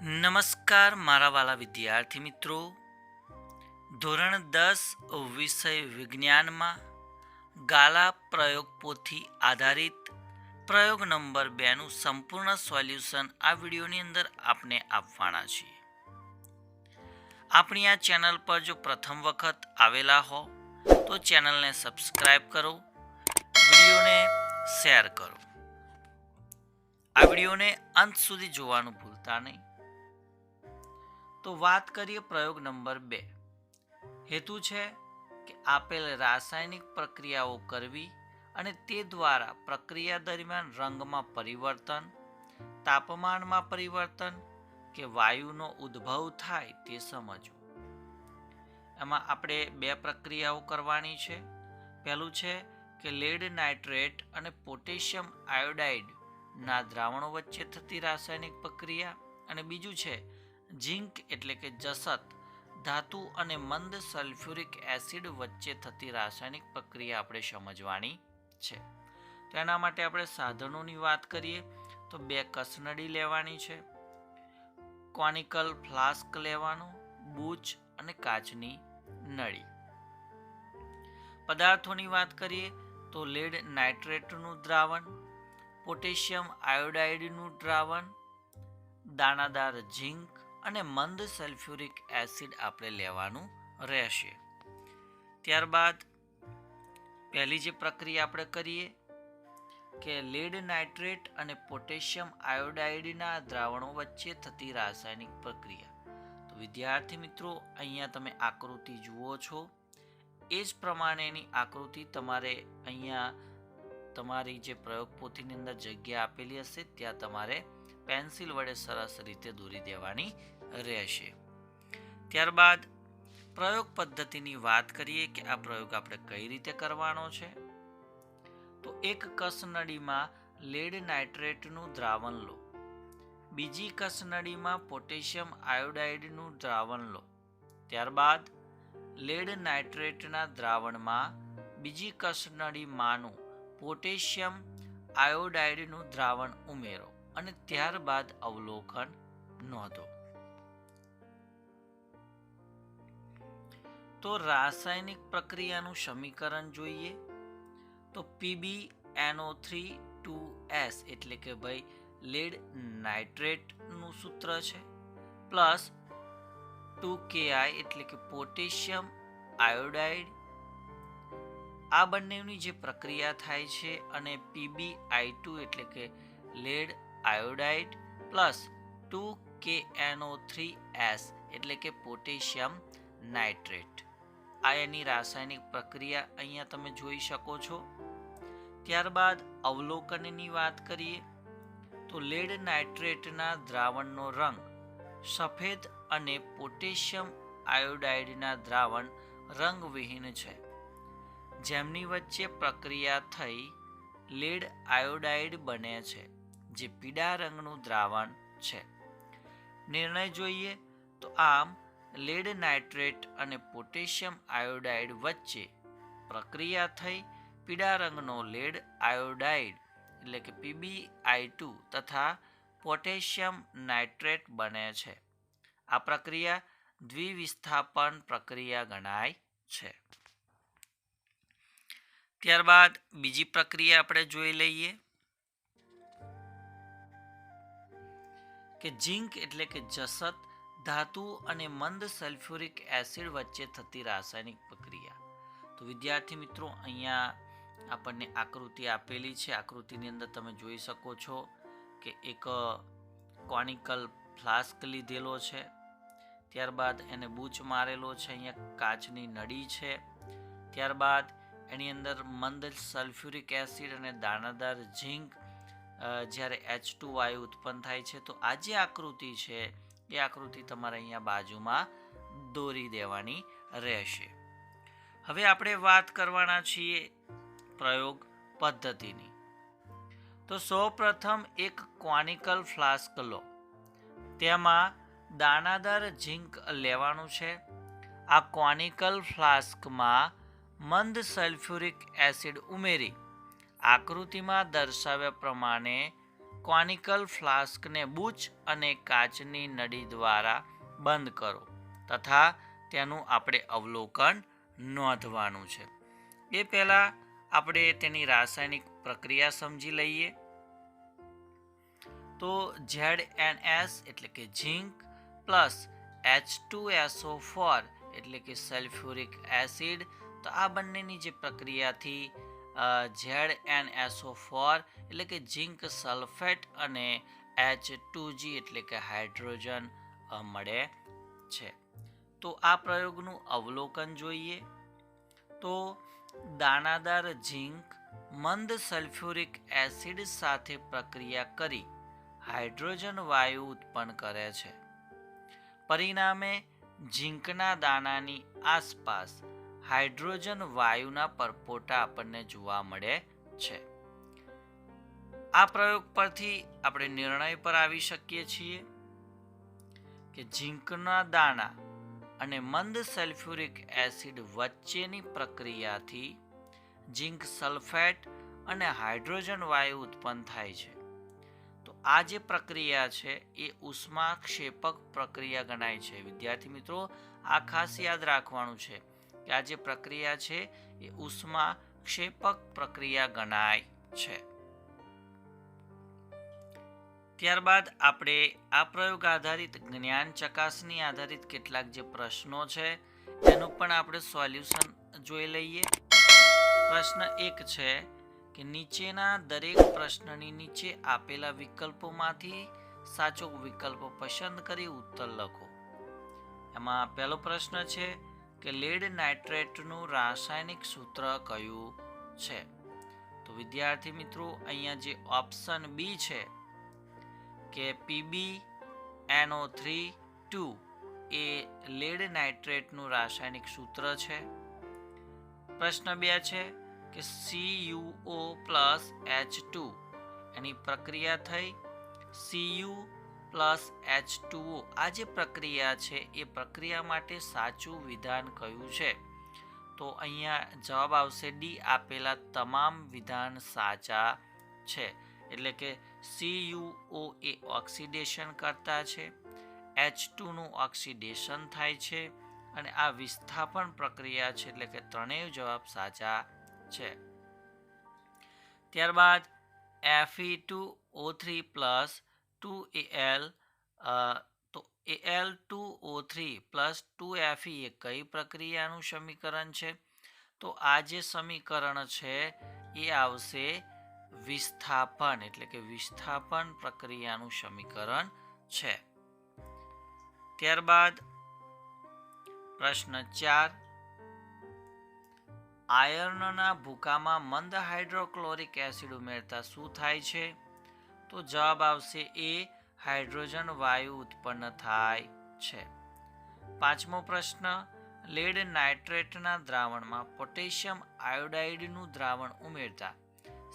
નમસ્કાર, મારા વાલા વિદ્યાર્થી મિત્રો. ધોરણ દસ વિષય વિજ્ઞાનમાં ગાલા પ્રયોગ પોથી આધારિત પ્રયોગ નંબર બેનું સંપૂર્ણ સોલ્યુશન આ વિડીયોની અંદર આપણે આપવાના છીએ. આપણી આ ચેનલ પર જો પ્રથમ વખત આવેલા હો, તો ચેનલને સબસ્ક્રાઈબ કરો, વિડીયોને શેર કરો. આ વિડીયોને અંત સુધી જોવાનું ભૂલતા નહીં. તો વાત કરીએ પ્રયોગ નંબર બે. હેતુ છે કે આપેલ રાસાયણિક પ્રક્રિયાઓ કરવી અને તે દ્વારા પ્રક્રિયા દરમિયાન રંગમાં પરિવર્તન, તાપમાનમાં પરિવર્તન કે વાયુનો ઉદ્ભવ થાય તે સમજવું. એમાં આપણે બે પ્રક્રિયાઓ કરવાની છે. પહેલું છે કે લેડ નાઇટ્રેટ અને પોટેશિયમ આયોડાઇડના દ્રાવણો વચ્ચે થતી રાસાયણિક પ્રક્રિયા અને બીજું છે ઝિંક એટલે કે જસત, ધાતુ અને મંદ સલ્ફ્યુરિક એસિડ વચ્ચે થતી રાસાયણિક પ્રક્રિયા આપણે સમજવાની છે. તો એના માટે આપણે સાધનોની વાત કરીએ તો બે કસનડી લેવાની છે, કોનિકલ ફ્લાસ્ક લેવાનું, બૂચ અને કાચની નળી. પદાર્થોની વાત કરીએ તો લેડ નાઇટ્રેટનું દ્રાવણ, પોટેશિયમ આયોડાઇડનું દ્રાવણ, દાણાદાર ઝિંક અને મંદ સલ્ફ્યુરિક એસિડ આપણે લેવાનું રહેશે. ત્યારબાદ પહેલી જે પ્રક્રિયા આપણે કરીએ કે લેડ નાઇટ્રેટ અને પોટેશિયમ આયોડાઇડના દ્રાવણો વચ્ચે થતી રાસાયણિક પ્રક્રિયા. તો વિદ્યાર્થી મિત્રો, અહીંયા તમે આકૃતિ જુઓ છો. એ જ પ્રમાણેની આકૃતિ તમારે અહીંયા તમારી જે પ્રયોગ પોથીની અંદર જગ્યા આપેલી હશે, ત્યાં તમારે પેન્સિલ વડે સરસ રીતે દોરી દેવાની રહેશે. ત્યારબાદ પ્રયોગ પદ્ધતિની વાત કરીએ કે આ પ્રયોગ આપણે કઈ રીતે કરવાનો છે? તો એક કસનળીમાં લેડ નાઇટ્રેટનું દ્રાવણ લો. બીજી કસનળીમાં પોટેશિયમ આયોડાઇડનું દ્રાવણ લો. ત્યારબાદ લેડ નાઇટ્રેટના દ્રાવણમાં બીજી કસનળીમાંનું પોટેશિયમ આયોડાઇડનું દ્રાવણ ઉમેરો. અને ત્યારબાદ અવલોકન નોંધો. તો રાસાયણિક પ્રક્રિયાનું સમીકરણ જોઈએ. તો PB NO three two S એટલે કે ભાઈ લેડ નાઇટ્રેટનું સૂત્ર છે. પ્લસ ટુ કેઆઈ એટલે કે પોટેશિયમ આયોડાઇડ આ બંનેની જે પ્રક્રિયા થાય છે અને પીબી આઈ ટુ એટલે કે lead iodide plus two K NO three S એટલે કે પોટેશિયમ નાઇટ્રેટ. આ એની રાસાયણિક પ્રક્રિયા અહીંયા તમે જોઈ શકો છો. ત્યારબાદ અવલોકનની વાત કરીએ, તો લેડ નાઇટ્રેટના દ્રાવણનો રંગ સફેદ અને પોટેશિયમ આયોડાઇડના દ્રાવણ રંગવિહીન છે. જેમની વચ્ચે પ્રક્રિયા થઈ, લેડ આયોડાઇડ બને છે. જે પીળા રંગનું દ્રાવણ છે. નિર્ણય જોઈએ તો આમ લેડ નાઇટ્રેટ અને પોટેશિયમ આયોડાઇડ વચ્ચે પ્રક્રિયા થઈ પીળા રંગનો લેડ આયોડાઇડ એટલે કે પીબીઆઈ ટુ તથા પોટેશિયમ નાઇટ્રેટ બને છે. આ પ્રક્રિયા દ્વિવિસ્થાપન પ્રક્રિયા ગણાય છે. ત્યારબાદ બીજી પ્રક્રિયા આપણે જોઈ લઈએ. કે ઝિંક એટલે કે જસત, ધાતુ અને મંદ સલ્ફ્યુરિક એસિડ વચ્ચે થતી રાસાયણિક પ્રક્રિયા. તો વિદ્યાર્થી મિત્રો, અહીંયા આપણને આકૃતિ આપેલી છે. આકૃતિની અંદર તમે જોઈ શકો છો કે એક કોનિકલ ફ્લાસ્ક લીધેલો છે. ત્યારબાદ એને બૂચ મારેલો છે. અહીંયા કાચની નળી છે. ત્યારબાદ એની અંદર મંદ સલ્ફ્યુરિક એસિડ અને દાણાદાર ઝીંક જ્યારે એચ ટુ વાયુ ઉત્પન્ન થાય છે, તો આ જે આકૃતિ છે, એ આકૃતિ તમારે અહીંયા બાજુમાં દોરી દેવાની રહેશે. હવે આપણે વાત કરવાના છીએ પ્રયોગ પદ્ધતિની. તો સૌપ્રથમ એક કોનિકલ ફ્લાસ્ક લો. તેમાં દાણાદાર ઝીંક લેવાનું છે. આ કોનિકલ ફ્લાસ્કમાં મંદ સલ્ફ્યુરિક એસિડ ઉમેરી આકૃતિમાં દર્શાવ્યા પ્રમાણે કોનિકલ ફ્લાસ્કને બૂચ અને કાચની નળી દ્વારા બંધ કરો તથા તેનું આપણે અવલોકન નોંધવાનું છે. એ પહેલાં આપણે તેની રાસાયણિક પ્રક્રિયા સમજી લઈએ. તો ઝેડ એન એસ એટલે કે zinc plus H two SO four એટલે કે સલ્ફ્યુરિક એસિડ, તો આ બંનેની જે પ્રક્રિયાથી ઝેડ એન એસઓ ફોર એટલે કે ઝીંક સલ્ફેટ અને એચ ટુ જી એટલે કે હાઇડ્રોજન મળે છે. તો આ પ્રયોગનું અવલોકન જોઈએ. તો દાણાદાર ઝીંક મંદ સલ્ફ્યુરિક એસિડ સાથે પ્રક્રિયા કરી હાઇડ્રોજન વાયુ ઉત્પન્ન કરે છે. પરિણામે ઝીંકના દાણાની આસપાસ હાઇડ્રોજન વાયુના પરપોટા આપણને જોવા મળે છે. આ પ્રયોગ પરથી આપણે નિર્ણય પર આવી શકીએ છીએ કે ઝીંકના દાણા અને મંદ સલ્ફ્યુરિક એસિડ વચ્ચેની પ્રક્રિયાથી ઝીંક સલ્ફેટ અને હાઇડ્રોજન વાયુ ઉત્પન્ન થાય છે. તો આ જે પ્રક્રિયા છે એ ઉષ્માક્ષેપક પ્રક્રિયા ગણાય છે. વિદ્યાર્થી મિત્રો, આ ખાસ યાદ રાખવાનું છે. કે આ જે પ્રક્રિયા છે, એ ઉષ્મા ક્ષેપક પ્રક્રિયા ગણાય છે. ત્યારબાદ આપણે આ પ્રયોગ આધારિત જ્ઞાન ચકાસણી આધારિત કેટલાક જે પ્રશ્નો છે, એનું પણ આપણે સોલ્યુશન જોઈ લઈએ. પ્રશ્ન એક છે કે નીચેના દરેક પ્રશ્નની નીચે આપેલા વિકલ્પોમાંથી સાચો વિકલ્પ પસંદ કરી ઉત્તર લખો. એમાં પહેલો પ્રશ્ન છે કે લેડ નાઇટ્રેટનું રાસાયણિક સૂત્ર કયું છે? તો વિદ્યાર્થી મિત્રો, અહીંયા જે ઓપ્શન બી છે કે પીબી એનઓ થ્રી ટુ એ લેડ નાઇટ્રેટનું રાસાયણિક સૂત્ર છે. પ્રશ્ન બે છે કે સીયુઓ પ્લસ એચ ટુ એની પ્રક્રિયા થઈ? CU plus H two O. આ જે પ્રક્રિયા છે, એ પ્રક્રિયા માટે સાચું વિધાન કયું છે? તો અહીંયા જવાબ આવશે ડી. આપેલા તમામ વિધાન સાચા છે. એટલે કે સીયુઓ એ ઓક્સિડેશન કરતા છે, એચ ટુનું ઓક્સિડેશન થાય છે, અને આ વિસ્થાપન પ્રક્રિયા છે, એટલે કે ત્રણેય જવાબ સાચા છે. ત્યારબાદ FE two O three plus two L તો L two O three plus two FE એ કઈ પ્રક્રિયાનું સમીકરણ છે? તો આ જે સમીકરણ છે, એ આવશે વિસ્થાપન, એટલે કે વિસ્થાપન પ્રક્રિયાનું સમીકરણ છે. ત્યારબાદ પ્રશ્ન ચાર. આયર્નના ભૂકામાં મંદ હાઇડ્રોક્લોરિક એસિડ ઉમેરતા શું થાય છે? તો જવાબ આવશે એ, હાઇડ્રોજન વાયુ ઉત્પન્ન થાય છે. પાંચમો પ્રશ્ન, લેડ નાઇટ્રેટના દ્રાવણમાં પોટેશિયમ આયોડાઇડનું દ્રાવણ ઉમેરતા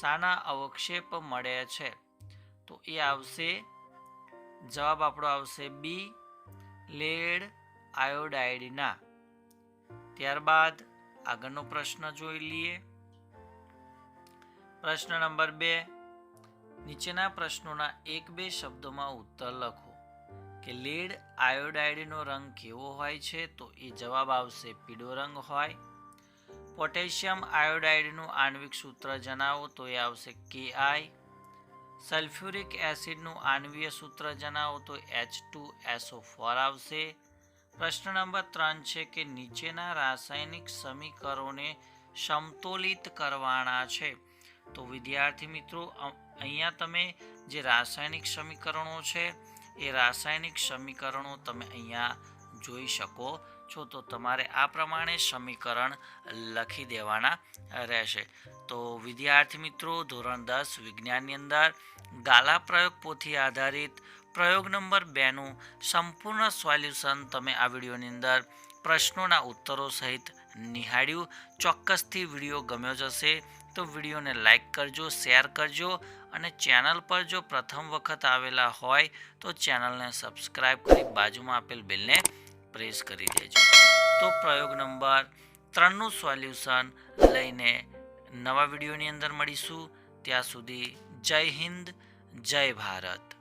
સાના અવક્ષેપ મળે છે? તો એ આવશે, જવાબ આપણો આવશે બી, લેડ આયોડાઇડના. ત્યારબાદ આગળનો પ્રશ્ન જોઈ લઈએ. પ્રશ્ન નંબર બે નીચેના પ્રશ્નોના એક બે શબ્દોમાં ઉત્તર લખો. કે લીડ આયોડાઇડનો રંગ કેવો હોય છે તો એ જવાબ આવશે પીળો રંગ હોય. પોટેશિયમ આયોડાઇડનું આણ્વિક સૂત્ર જણાવો તો એ આવશે કે આઈ સલ્ફ્યુરિક એસિડનું આણ્વીય સૂત્ર જણાવો તો એચ ટુ એસઓ ફોર આવશે. પ્રશ્ન નંબર ત્રણ છે કે નીચેના રાસાયણિક સમીકરણોને સમતોલિત કરવાના છે. તો વિદ્યાર્થી મિત્રો અહીંયા તમે જે રાસાયણિક સમીકરણો છે, એ રાસાયણિક સમીકરણો તમે અહીંયા જોઈ શકો છો. તો તમારે આ પ્રમાણે સમીકરણ લખી દેવાના રહેશે. તો વિદ્યાર્થી મિત્રો, ધોરણ દસ, વિજ્ઞાનની અંદર ગાલા પ્રયોગ પોથી આધારિત પ્રયોગ નંબર બેનું સંપૂર્ણ સોલ્યુશન તમે આ વિડીયોની અંદર પ્રશ્નોના ઉત્તરો સહિત નિહાળ્યું. ચોક્કસથી વીડિયો ગમ્યો જશે તો વિડીયોને લાઇક કરજો, શેર કરજો અને ચેનલ પર જો પ્રથમ વખત આવેલા હોય તો ચેનલને સબસ્ક્રાઈબ કરી બાજુમાં આપેલ બિલને પ્રેસ કરી દેજો. તો પ્રયોગ નંબર ત્રણનું સોલ્યુશન લઈને નવા વિડીયોની અંદર મળીશું. ત્યાં સુધી જય હિન્દ, જય ભારત.